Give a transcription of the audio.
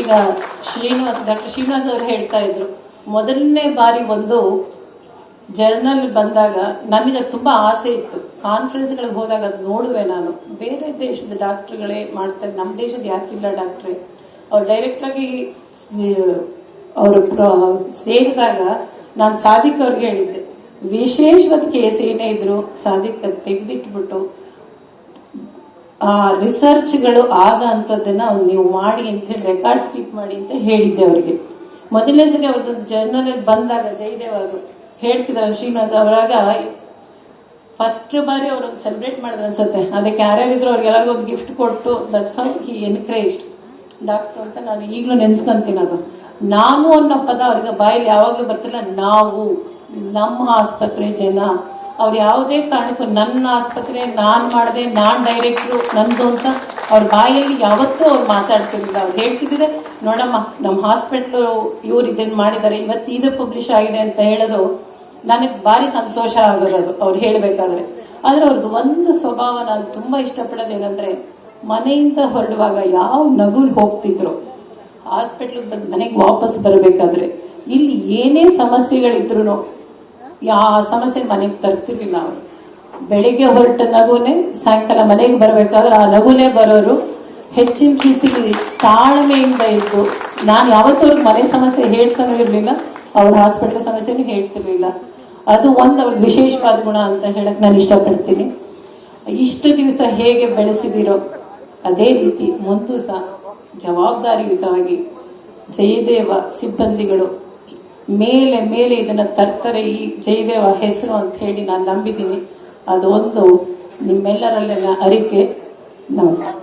ಈಗ ಶ್ರೀನಿವಾಸ್, ಡಾಕ್ಟರ್ ಶ್ರೀನಿವಾಸ್ ಅವರು ಹೇಳ್ತಾ ಇದ್ರು, ಮೊದಲನೇ ಬಾರಿ ಒಂದು ಜರ್ನಲ್ ಬಂದಾಗ ನನಗೆ ತುಂಬಾ ಆಸೆ ಇತ್ತು. ಕಾನ್ಫರೆನ್ಸ್ಗಳಿಗೆ ಹೋದಾಗ ಅದು ನೋಡುವೆ ನಾನು. ಬೇರೆ ದೇಶದ ಡಾಕ್ಟರ್ಗಳೇ ಮಾಡ್ತಾರೆ ನಮ್ಮ ದೇಶದ ಯಾಕಿಲ್ಲ ಡಾಕ್ಟ್ರೆ? ಅವ್ರು ಡೈರೆಕ್ಟ್ ಆಗಿ ಅವರು ಸೇರಿದಾಗ ನಾನು ಸಾಧಿಕ್ ಅವ್ರಿಗೆ ಹೇಳಿದ್ದೆ. ವಿಶೇಷವಾದ ಕೇಸ್ ಏನೇ ಇದ್ರು ಸಾಧಿಕ್ ತೆಗೆದಿಟ್ಬಿಟ್ಟು ಆ ರಿಸರ್ಚ್ಗಳು ಆಗ ಅಂತದನ್ನ ನೀವು ಮಾಡಿ ಅಂತ ಹೇಳಿ ರೆಕಾರ್ಡ್ಸ್ ಕೀಪ್ ಮಾಡಿ ಅಂತ ಹೇಳಿದ್ದೆ ಅವರಿಗೆ. ಮೊದಲನೇ ಸರಿ ಅವ್ರದ್ದೊಂದು ಜರ್ನಲ್ ಬಂದಾಗ ಜಯದೇವ್ ಅವರು ಹೇಳ್ತಿದ್ದಾರೆ ಶ್ರೀನಿವಾಸ್ ಅವರಾಗ ಫಸ್ಟ್ ಬಾರಿ ಅವ್ರೊಂದು ಸೆಲೆಬ್ರೇಟ್ ಮಾಡಿದ್ರು ಅನ್ಸುತ್ತೆ. ಅದಕ್ಕೆ ಯಾರ್ಯಾರಿದ್ರು ಅವ್ರಿಗೆಲ್ಲರಿಗೂ ಒಂದು ಗಿಫ್ಟ್ ಕೊಟ್ಟು that's how he encouraged doctor ಅಂತ ನಾನು ಈಗಲೂ ನೆನ್ಸ್ಕೊಂತೀನಿ ಅದು. ನಾನು ಅನ್ನೋ ಪದ ಅವ್ರಿಗೆ ಬಾಯಲ್ಲಿ ಯಾವಾಗಲೂ ಬರ್ತಿಲ್ಲ, ನಾವು, ನಮ್ಮ ಆಸ್ಪತ್ರೆ ಜನ ಅವ್ರು ಯಾವುದೇ ಕಾರಣಕ್ಕೂ ನನ್ನ ಆಸ್ಪತ್ರೆ, ನಾನ್ ಮಾಡಿದೆ, ನಾನ್ ಡೈರೆಕ್ಟ್ರು, ನಂದು ಅಂತ ಅವ್ರ ಬಾಯಲ್ಲಿ ಯಾವತ್ತೂ ಅವ್ರು ಮಾತಾಡ್ತಿರ್ಲಿಲ್ಲ. ಅವ್ರು ಹೇಳ್ತಿದ್ರೆ ನೋಡಮ್ಮ ನಮ್ಮ ಹಾಸ್ಪಿಟ್ಲು ಇವ್ರು ಇದನ್ನ ಮಾಡಿದ್ದಾರೆ ಇವತ್ತು ಇದು ಪಬ್ಲಿಷ್ ಆಗಿದೆ ಅಂತ ಹೇಳೋದು ನನಗೆ ಭಾರಿ ಸಂತೋಷ ಆಗೋದು ಅವ್ರು ಹೇಳಬೇಕಾದ್ರೆ. ಆದ್ರೆ ಅವ್ರದ್ದು ಒಂದು ಸ್ವಭಾವ ನಾನು ತುಂಬಾ ಇಷ್ಟಪಡೋದೇನಂದ್ರೆ ಮನೆಯಿಂದ ಹೊರಡುವಾಗ ಯಾವ ನಗುಲ್ ಹೋಗ್ತಿದ್ರು. ಹಾಸ್ಪಿಟ್ಲಿಗೆ ಬಂದು ಮನೆಗೆ ವಾಪಸ್ ಬರಬೇಕಾದ್ರೆ. ಇಲ್ಲಿ ಏನೇ ಸಮಸ್ಯೆಗಳಿದ್ರು ಯಾವ ಸಮಸ್ಯೆ ಮನೆಗೆ ತರ್ತಿರ್ಲಿಲ್ಲ ಅವರು. ಬೆಳಿಗ್ಗೆ ಹೊರಟ ನಗುನೆ ಸಾಯಂಕಾಲ ಮನೆಗೆ ಬರಬೇಕಾದ್ರೆ ಆ ನಗುಲೇ ಬರೋರು ಹೆಚ್ಚಿನ ರೀತಿಲಿ ತಾಳ್ಮೆಯಿಂದ ಇದ್ದು, ನಾನು ಯಾವತ್ತೂ ಅವ್ರಿಗೆ ಮನೆ ಸಮಸ್ಯೆ ಹೇಳ್ತಾನೂ ಇರಲಿಲ್ಲ, ಅವ್ರ ಹಾಸ್ಪಿಟ್ಲ್ ಸಮಸ್ಯೆನೂ ಹೇಳ್ತಿರ್ಲಿಲ್ಲ. ಅದು ಒಂದು ಅವ್ರದ್ದು ವಿಶೇಷವಾದ ಗುಣ ಅಂತ ಹೇಳಕ್ ನಾನು ಇಷ್ಟಪಡ್ತೀನಿ. ಇಷ್ಟು ದಿವಸ ಹೇಗೆ ಬೆಳೆಸಿದಿರೋ ಅದೇ ರೀತಿ ಮುಂದೂ ಸಹ ಜವಾಬ್ದಾರಿಯುತವಾಗಿ ಜಯದೇವ ಸಿಬ್ಬಂದಿಗಳು ಮೇಲೆ ಮೇಲೆ ಇದನ್ನ ತರ್ತಾರೆ ಈ ಜಯದೇವ ಹೆಸರು ಅಂತ ಹೇಳಿ ನಾನು ನಂಬಿದ್ದೀನಿ. ಅದೊಂದು ನಿಮ್ಮೆಲ್ಲರಲ್ಲಿನ ಅರಿಕೆ. ನಮಸ್ಕಾರ.